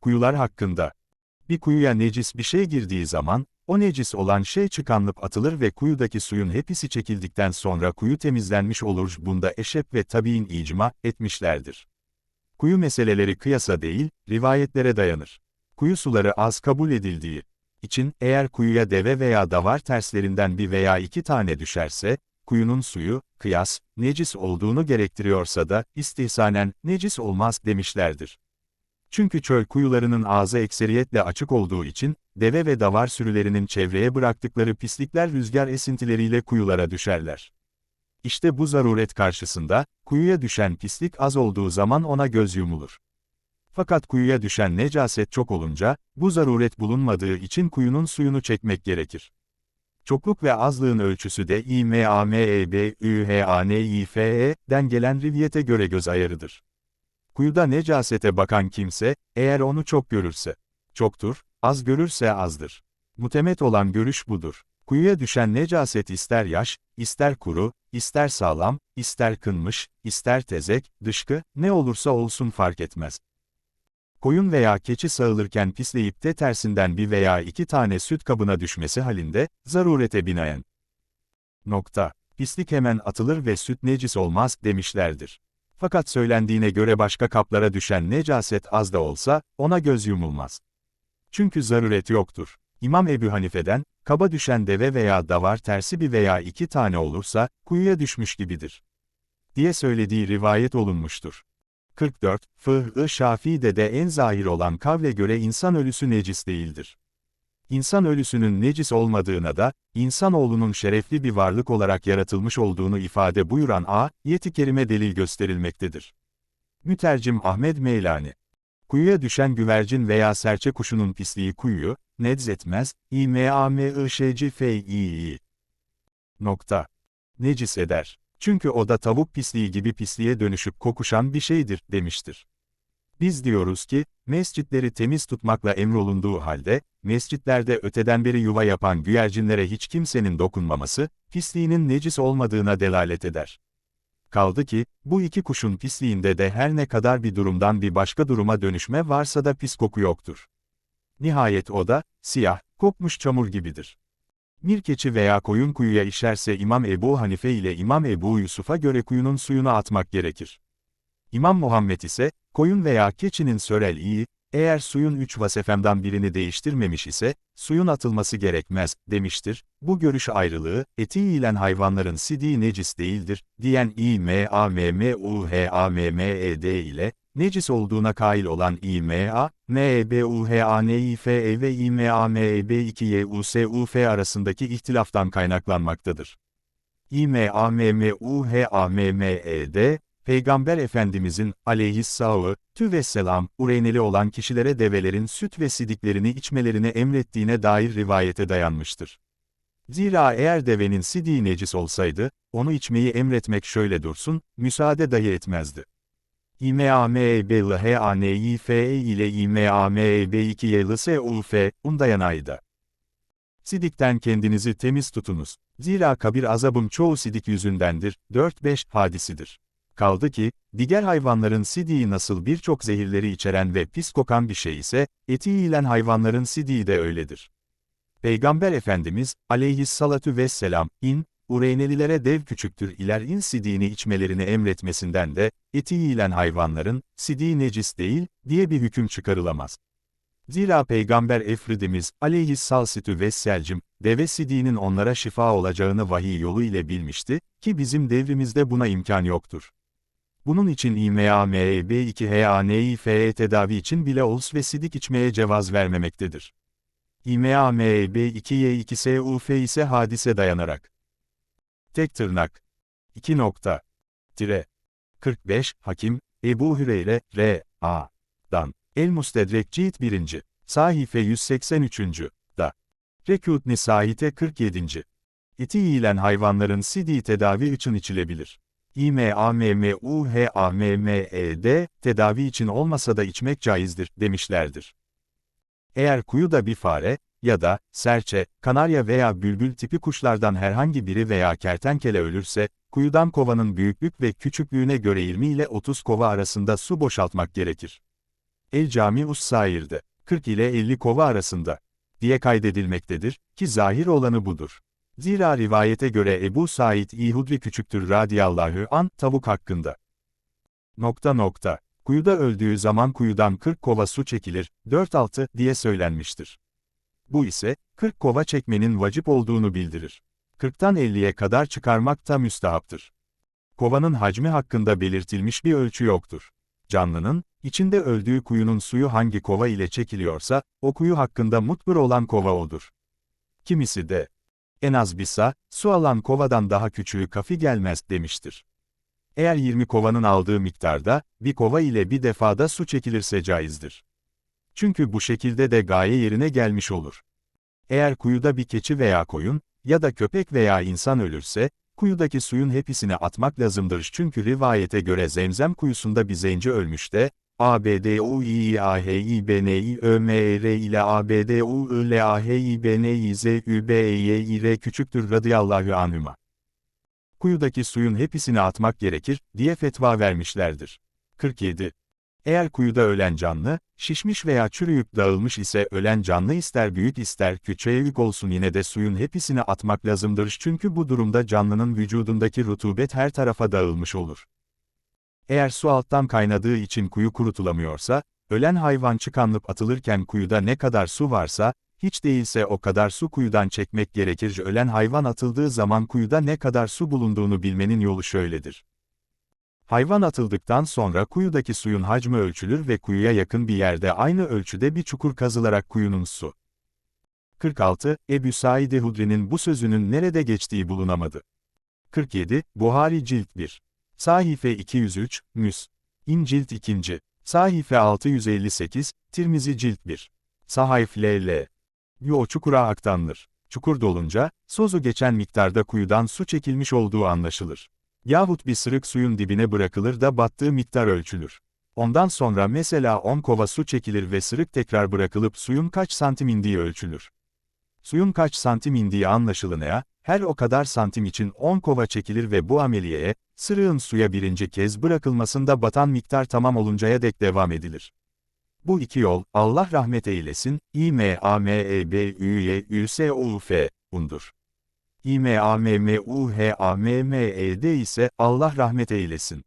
Kuyular hakkında. Bir kuyuya necis bir şey girdiği zaman, o necis olan şey çıkanlıp atılır ve kuyudaki suyun hepsi çekildikten sonra kuyu temizlenmiş olur. Bunda eşep ve tabiin icma etmişlerdir. Kuyu meseleleri kıyasa değil, rivayetlere dayanır. Kuyu suları az kabul edildiği için, eğer kuyuya deve veya davar terslerinden bir veya iki tane düşerse, kuyunun suyu, kıyas, necis olduğunu gerektiriyorsa da, istihsanen, necis olmaz demişlerdir. Çünkü çöl kuyularının ağzı ekseriyetle açık olduğu için, deve ve davar sürülerinin çevreye bıraktıkları pislikler rüzgar esintileriyle kuyulara düşerler. İşte bu zaruret karşısında, kuyuya düşen pislik az olduğu zaman ona göz yumulur. Fakat kuyuya düşen necaset çok olunca, bu zaruret bulunmadığı için kuyunun suyunu çekmek gerekir. Çokluk ve azlığın ölçüsü de İMAMEBÜHANİFE'den gelen riviyete göre göz ayarıdır. Kuyuda necasete bakan kimse, eğer onu çok görürse, çoktur, az görürse azdır. Mutemet olan görüş budur. Kuyuya düşen necaset ister yaş, ister kuru, ister sağlam, ister kınmış, ister tezek, dışkı, ne olursa olsun fark etmez. Koyun veya keçi sağılırken pisleyip de tersinden bir veya iki tane süt kabına düşmesi halinde, zarurete binaen. Nokta. Pislik hemen atılır ve süt necis olmaz, demişlerdir. Fakat söylendiğine göre başka kaplara düşen necaset az da olsa, ona göz yumulmaz. Çünkü zaruret yoktur. İmam Ebu Hanife'den, kaba düşen deve veya davar tersi bir veya iki tane olursa, kuyuya düşmüş gibidir. Diye söylediği rivayet olunmuştur. 44. Fıh-ı Şafii'de de en zahir olan kavle göre insan ölüsü necis değildir. İnsan ölüsünün necis olmadığına da, insanoğlunun şerefli bir varlık olarak yaratılmış olduğunu ifade buyuran A, yeti kerime delil gösterilmektedir. Mütercim Ahmet Meylani Kuyuya düşen güvercin veya serçe kuşunun pisliği kuyuyu, nedz etmez, İ-M-A-M-I-Ş-C-F-İ-İ. Nokta. Necis eder. Çünkü o da tavuk pisliği gibi pisliğe dönüşüp kokuşan bir şeydir, demiştir. Biz diyoruz ki, mescitleri temiz tutmakla emrolunduğu halde, mescitlerde öteden beri yuva yapan güvercinlere hiç kimsenin dokunmaması, pisliğinin necis olmadığına delalet eder. Kaldı ki, bu iki kuşun pisliğinde de her ne kadar bir durumdan bir başka duruma dönüşme varsa da pis koku yoktur. Nihayet o da, siyah, kokmuş çamur gibidir. Bir keçi veya koyun kuyuya işerse İmam Ebu Hanife ile İmam Ebu Yusuf'a göre kuyunun suyunu atmak gerekir. İmam Muhammed ise, koyun veya keçinin sörel iyi, eğer suyun üç vasefemden birini değiştirmemiş ise, suyun atılması gerekmez, demiştir. Bu görüş ayrılığı, eti yiyilen hayvanların sidiği necis değildir, diyen İ-M-A-M-M-U-H-A-M-M-E-D ile, necis olduğuna kail olan İ-M-A, M-E-B-U-H-A-N-İ-F-E ve İ-M-A-M-E-B-2-Y-U-S-U-F arasındaki ihtilaftan kaynaklanmaktadır. İ-M-A-M-M-U-H-A-M-M-E-D, Peygamber Efendimizin, aleyhissalâhu ve selam, ureyneli olan kişilere develerin süt ve sidiklerini içmelerini emrettiğine dair rivayete dayanmıştır. Zira eğer devenin sidiği necis olsaydı, onu içmeyi emretmek şöyle dursun, müsaade dahi etmezdi. İMAMEBLHANİFE ile İMAMEB2YLSUF, undayanayda. Sidikten kendinizi temiz tutunuz. Zira kabir azabım çoğu sidik yüzündendir, 4-5 hadisidir. Kaldı ki, diğer hayvanların sidiği nasıl birçok zehirleri içeren ve pis kokan bir şey ise, eti yiyilen hayvanların sidiği de öyledir. Peygamber Efendimiz, aleyhissalatu vesselam, in, Ureynelilere dev küçüktür iler in sidiğini içmelerini emretmesinden de, eti yiyilen hayvanların, sidiği necis değil, diye bir hüküm çıkarılamaz. Zira Peygamber Efridimiz, aleyhissalsitü vesselcim, deve sidiğinin onlara şifa olacağını vahiy yolu ile bilmişti, ki bizim devrimizde buna imkan yoktur. Bunun için İMAMEB2HANİFE tedavi için bile ols ve sidik içmeye cevaz vermemektedir. İMAMEB2Y2SUF ise hadise dayanarak. Tek tırnak. 2 nokta. Tire. 45, Hakim, Ebu Hüreyre, R. A. Dan. El-Mustedrek Cilt 1. Sahife 183. Da. Rekut Nisahite 47. Eti yiyilen hayvanların sidi tedavi için içilebilir. İMAMMUHAMMED, tedavi için olmasa da içmek caizdir, demişlerdir. Eğer kuyuda bir fare, ya da, serçe, kanarya veya bülbül tipi kuşlardan herhangi biri veya kertenkele ölürse, kuyudan kovanın büyüklük ve küçüklüğüne göre 20 ile 30 kova arasında su boşaltmak gerekir. El Cami Us-Sair'de, 40 ile 50 kova arasında, diye kaydedilmektedir, ki zahir olanı budur. Zira rivayete göre Ebu Said İhudri küçüktür radiyallahu an, tavuk hakkında. Nokta nokta. Kuyuda öldüğü zaman kuyudan 40 kova su çekilir, 4-6 diye söylenmiştir. Bu ise, 40 kova çekmenin vacip olduğunu bildirir. 40'tan 50'ye kadar çıkarmak da müstahaptır. Kovanın hacmi hakkında belirtilmiş bir ölçü yoktur. Canlının, içinde öldüğü kuyunun suyu hangi kova ile çekiliyorsa, o kuyu hakkında mutbur olan kova odur. Kimisi de, en az bir sa, su alan kovadan daha küçüğü kafi gelmez demiştir. Eğer 20 kovanın aldığı miktarda, bir kova ile bir defada su çekilirse caizdir. Çünkü bu şekilde de gaye yerine gelmiş olur. Eğer kuyuda bir keçi veya koyun, ya da köpek veya insan ölürse, kuyudaki suyun hepsini atmak lazımdır çünkü rivayete göre Zemzem kuyusunda bir zenci ölmüş de, A B D U I A I B I Ö ile A B D U L A H I B N I Z Ü B E küçüktür radıyallahu anhüma. Kuyudaki suyun hepsini atmak gerekir, diye fetva vermişlerdir. 47. Eğer kuyuda ölen canlı, şişmiş veya çürüyüp dağılmış ise ölen canlı ister büyük ister küçüğük olsun yine de suyun hepsini atmak lazımdır çünkü bu durumda canlının vücudundaki rutubet her tarafa dağılmış olur. Eğer su alttan kaynadığı için kuyu kurutulamıyorsa, ölen hayvan çıkanlıp atılırken kuyuda ne kadar su varsa, hiç değilse o kadar su kuyudan çekmek gerekir. Ölen hayvan atıldığı zaman kuyuda ne kadar su bulunduğunu bilmenin yolu şöyledir. Hayvan atıldıktan sonra kuyudaki suyun hacmi ölçülür ve kuyuya yakın bir yerde aynı ölçüde bir çukur kazılarak kuyunun su. 46. Ebu Said Hudri'nin bu sözünün nerede geçtiği bulunamadı. 47. Buhari Cilt 1. Sahife 203, Müs. İn Cilt 2. Sahife 658, Tirmizi Cilt 1. Sahayf LL. Yo çukura aktanılır. Çukur dolunca, sozu geçen miktarda kuyudan su çekilmiş olduğu anlaşılır. Yahut bir sırık suyun dibine bırakılır da battığı miktar ölçülür. Ondan sonra mesela 10 kova su çekilir ve sırık tekrar bırakılıp suyun kaç santim indiği ölçülür. Suyun kaç santim indiği anlaşılınaya, her o kadar santim için 10 kova çekilir ve bu ameliyeye, sırığın suya birinci kez bırakılmasında batan miktar tamam oluncaya dek devam edilir. Bu iki yol, Allah rahmet eylesin, İ-M-A-M-E-B-Ü-Y-Ü-S-U-F, undur. İ-M-A-M-M-U-H-A-M-M-E-D ise Allah rahmet eylesin.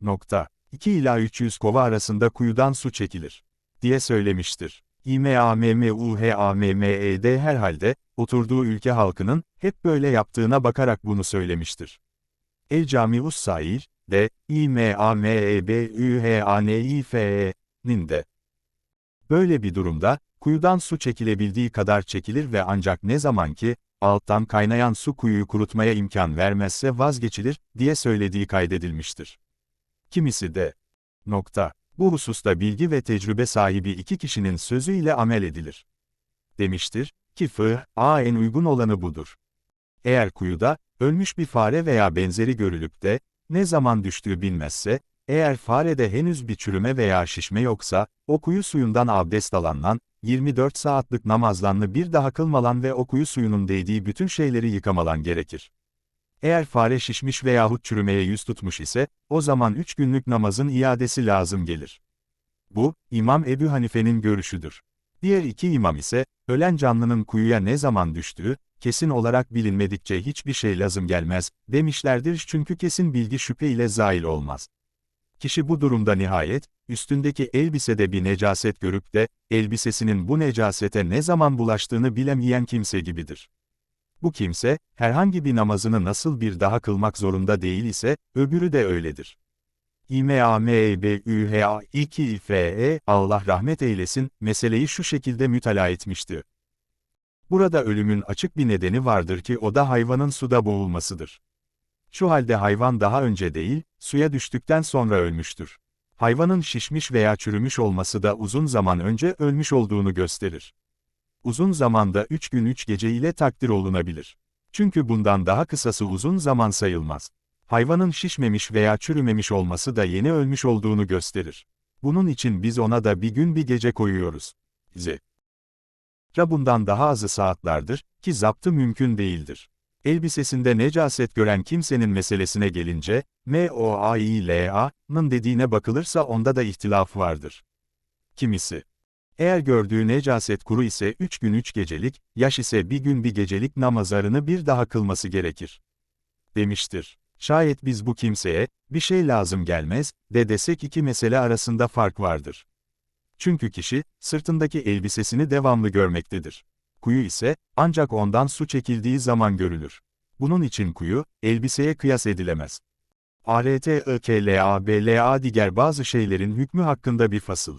Nokta. 2 ila 300 kova arasında kuyudan su çekilir. diye söylemiştir. İ-M-A-M-M-U-H-A-M-M-E-D herhalde, oturduğu ülke halkının, hep böyle yaptığına bakarak bunu söylemiştir. El Cami Us-Sair, de, İ-M-A-M-E-B-Ü-H-A-N-İ-F-E, nin de. Böyle bir durumda, kuyudan su çekilebildiği kadar çekilir ve ancak ne zaman ki, alttan kaynayan su kuyuyu kurutmaya imkan vermezse vazgeçilir, diye söylediği kaydedilmiştir. Kimisi de, nokta, bu hususta bilgi ve tecrübe sahibi iki kişinin sözüyle amel edilir. Demiştir, ki fıh, a en uygun olanı budur. Eğer kuyuda, ölmüş bir fare veya benzeri görülüp de, ne zaman düştüğü bilmezse, eğer farede henüz bir çürüme veya şişme yoksa, o kuyu suyundan abdest alandan, 24 saatlik namazlanlı bir daha kılmalan ve o kuyu suyunun değdiği bütün şeyleri yıkamalan gerekir. Eğer fare şişmiş veyahut çürümeye yüz tutmuş ise, o zaman 3 günlük namazın iadesi lazım gelir. Bu, İmam Ebu Hanife'nin görüşüdür. Diğer iki imam ise, ölen canlının kuyuya ne zaman düştüğü, kesin olarak bilinmedikçe hiçbir şey lazım gelmez, demişlerdir çünkü kesin bilgi şüphe ile zail olmaz. Kişi bu durumda nihayet, üstündeki elbisede bir necaset görüp de, elbisesinin bu necasete ne zaman bulaştığını bilemeyen kimse gibidir. Bu kimse, herhangi bir namazını nasıl bir daha kılmak zorunda değil ise, öbürü de öyledir. İMAMEBÜHA 2 FE, Allah rahmet eylesin, meseleyi şu şekilde mütalaa etmişti. Burada ölümün açık bir nedeni vardır ki o da hayvanın suda boğulmasıdır. Şu halde hayvan daha önce değil, suya düştükten sonra ölmüştür. Hayvanın şişmiş veya çürümüş olması da uzun zaman önce ölmüş olduğunu gösterir. Uzun zamanda 3 gün 3 gece ile takdir olunabilir. Çünkü bundan daha kısası uzun zaman sayılmaz. Hayvanın şişmemiş veya çürümemiş olması da yeni ölmüş olduğunu gösterir. Bunun için biz ona da bir gün bir gece koyuyoruz. Z. Rabundan daha azı saatlerdir, ki zaptı mümkün değildir. Elbisesinde necaset gören kimsenin meselesine gelince, M-O-A-I-L-A''nın dediğine bakılırsa onda da ihtilaf vardır. Kimisi. Eğer gördüğü necaset kuru ise üç gün üç gecelik, yaş ise bir gün bir gecelik namazlarını bir daha kılması gerekir. Demiştir. Şayet biz bu kimseye, bir şey lazım gelmez, de desek iki mesele arasında fark vardır. Çünkü kişi, sırtındaki elbisesini devamlı görmektedir. Kuyu ise, ancak ondan su çekildiği zaman görülür. Bunun için kuyu, elbiseye kıyas edilemez. ART IKLA BLA diğer bazı şeylerin hükmü hakkında bir fasıl.